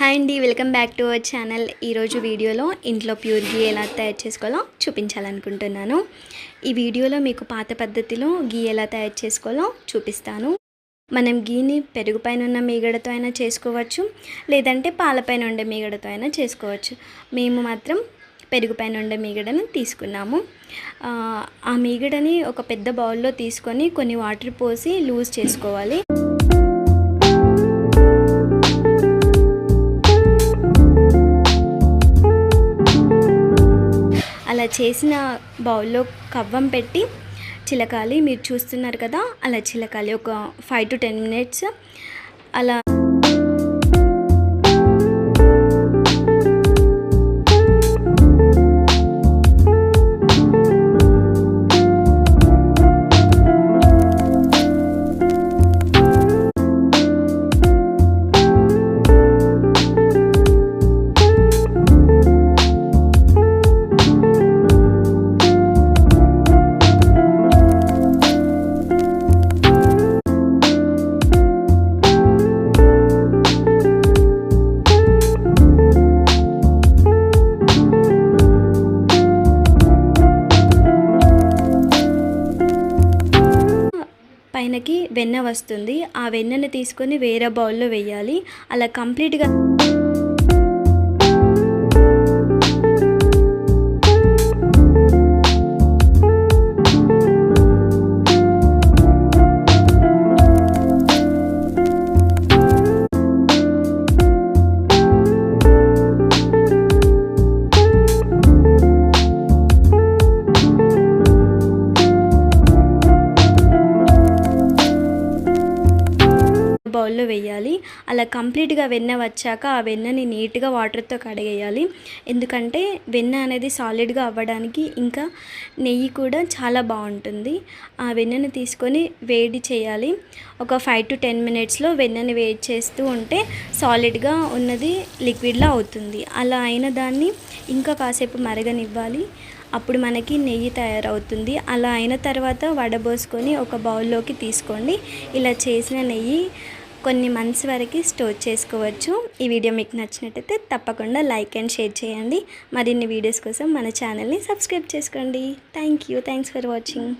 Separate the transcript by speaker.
Speaker 1: Hi అండి welcome back to our channel. ఈరోజు వీడియోలో ఇంట్లో ప్యూర్ గీ ఎలా తయారు చేసుకోవాలో చూపించాలనుకుంటున్నాను. ఈ వీడియోలో మీకు పాత పద్ధతిలో గీ ఎలా తయారు చేసుకోవాలో చూపిస్తాను. మనం గీని పెరుగు పైన ఉన్న మీగడతో అయినా చేసుకోవచ్చు లేదంటే పాలపైన ఉండే మీగడతో అయినా చేసుకోవచ్చు. మేము మాత్రం పెరుగు పైన ఉండే మీగడను తీసుకున్నాము. ఆ మీగడని ఒక పెద్ద బౌల్లో తీసుకొని కొన్ని వాటర్ పోసి లూజ్ చేసుకోవాలి. చేసిన బౌల్లో కవ్వం పెట్టి చిలకాలి మీరు చూస్తున్నారు కదా అలా చిలకాలి ఒక ఫైవ్ టు టెన్ మినిట్స్ అలా పైనకి వెన్న వస్తుంది. ఆ వెన్నని తీసుకొని వేరే బౌల్లో వేయాలి. అలా కంప్లీట్గా బౌల్లో వేయాలి. అలా కంప్లీట్గా వెన్న వచ్చాక ఆ వెన్నని నీట్గా వాటర్తో కడిగేయాలి. ఎందుకంటే వెన్న అనేది సాలిడ్గా అవ్వడానికి ఇంకా నెయ్యి కూడా చాలా బాగుంటుంది. ఆ వెన్నని తీసుకొని వేడి చేయాలి. ఒక ఫైవ్ టు టెన్ మినిట్స్లో వెన్నని వేడి చేస్తూ ఉంటే సాలిడ్గా ఉన్నది లిక్విడ్లా అవుతుంది. అలా అయిన దాన్ని ఇంకా కాసేపు మరగనివ్వాలి. అప్పుడు మనకి నెయ్యి తయారవుతుంది. అలా అయిన తర్వాత వడబోసుకొని ఒక బౌల్లోకి తీసుకోండి. ఇలా చేసిన నెయ్యి కొన్ని మంత్స్ వరకు స్టోర్ చేసుకోవచ్చు. ఈ వీడియో మీకు నచ్చినట్టయితే తప్పకుండా లైక్ అండ్ షేర్ చేయండి. మరిన్ని వీడియోస్ కోసం మన ఛానల్ని సబ్స్క్రైబ్ చేసుకోండి. Thank you. Thanks for watching.